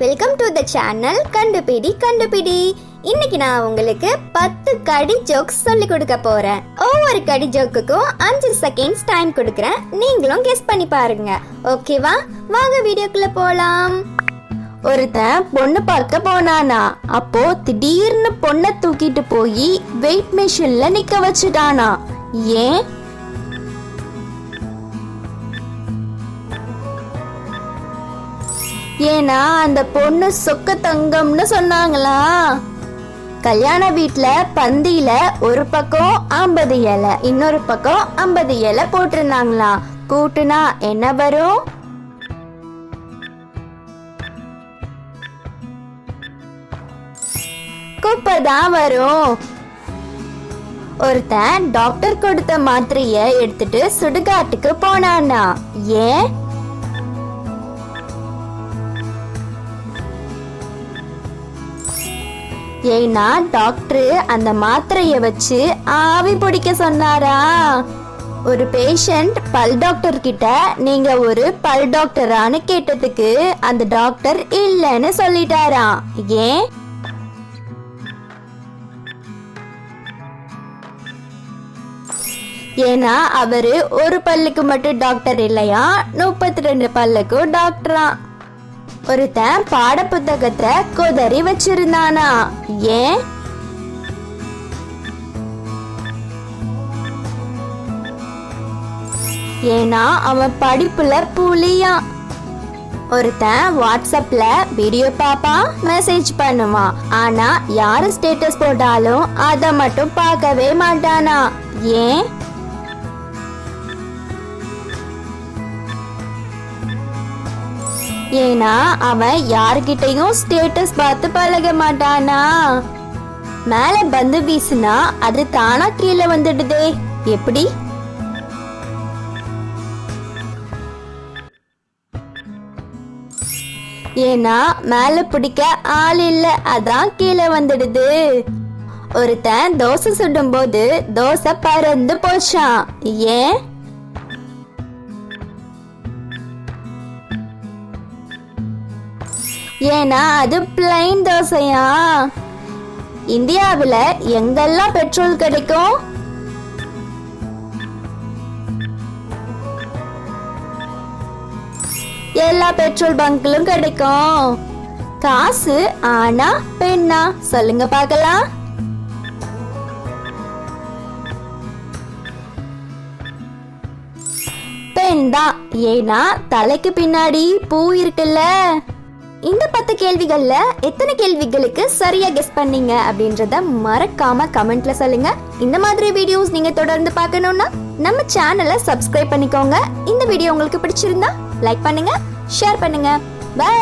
Welcome to the channel கண்டுபிடி கண்டுபிடி இன்னைக்கு நான் உங்களுக்கு பத்து கடி ஜோக்ஸ் சொல்லி கொடுக்க போறேன். ஒவ்வொரு கடி ஜோக்குக்கும் அஞ்சு செகண்ட்ஸ் டைம் கொடுக்குறேன். நீங்களும் கெஸ் பண்ணி பாருங்க. ஓகேவா வாங்க வீடியோக்குள்ள போலாம். ஒருத்தன் பொண்ணு பார்க்க போனானா அப்போ திடீர்னு பொண்ணை தூக்கிட்டு போய் வெயிட் மிஷின்ல நிக்க வச்சுட்டானா. ஏன்? ஏன்னா அந்த பொண்ணு சொக்க தங்கம்னு சொன்னாங்களா? கல்யாண வீட்ல பந்தியில ஒரு பக்கம் ஐம்பது இலை இன்னொரு பக்கம் ஐம்பது இலை போட்டிருந்தாங்களா? கூட்டுனா என்ன வரும்? குப்பை தான் வரும். ஒருத்தன் டாக்டர் கொடுத்த மாத்திரைய எடுத்துட்டு சுடுகாட்டுக்கு போனானா. ஏன்? ஏன்னா டாக்டர் அந்த மாத்திரைய வச்சு ஆவி பிடிக்க சொன்னாரா? ஒரு பேஷண்ட் பல் டாக்டர் கிட்ட நீங்க ஒரு பல் டாக்டரான்னு கேட்டதுக்கு அந்த டாக்டர் இல்லைன்னு சொல்லிட்டாராம் ஏன்? ஏன்னா அவரு ஒரு பல்லுக்கு மட்டும் டாக்டர் இல்லையா முப்பத்தி ரெண்டு பல்லுக்கும் டாக்டரா ஒருத்தன் பாட புத்தகத்தை கொதறி வச்சிருந்தானா? ஏன்? ஏன்னா அவன் படிப்புல புலியான் ஒருத்தன் வாட்ஸ்அப்ல வீடியோ பாப்பா மெசேஜ் பண்ணுவான். ஆனா யாரு ஸ்டேட்டஸ் போட்டாலும் அத மட்டும் பார்க்கவே மாட்டானா? ஏன்? ஏன்னா அவன் யாருக்கிட்டையும் ஸ்டேட்டஸ் பார்த்து பழக மாட்டானா? மேல பந்து வீசுனா அது தானா கீழே வந்துடுதே. எப்படி? ஏன்னா மேல பிடிக்க ஆள் இல்ல அதான் கீழே வந்துடுது. ஒருத்தன் தோசை சுடும் போது தோசை பறந்து போச்சான் ஏன்? ஏன்னா அது பிளைன் தோசையா? இந்தியாவில் எங்கெல்லாம் பெட்ரோல் கிடைக்கும்? எல்லா பெட்ரோல் பங்க்லும் கிடைக்கும். காசு ஆனா பெண்ணா? சொல்லுங்க பார்க்கலாம். பெண் தான். ஏன்னா தலைக்கு பின்னாடி பூ இருக்குல்ல. இந்த பத்து கேள்விகள்ல எத்தனை கேள்விகளுக்கு சரியா கெஸ் பண்ணீங்க அப்படின்றத மறக்காம கமெண்ட்ல சொல்லுங்க. இந்த மாதிரி வீடியோஸ் நீங்க தொடர்ந்து பார்க்கணும்னா நம்ம சேனலை சப்ஸ்கிரைப் பண்ணிக்கோங்க. இந்த வீடியோ உங்களுக்கு பிடிச்சிருந்தா லைக் பண்ணுங்க ஷேர் பண்ணுங்க. பை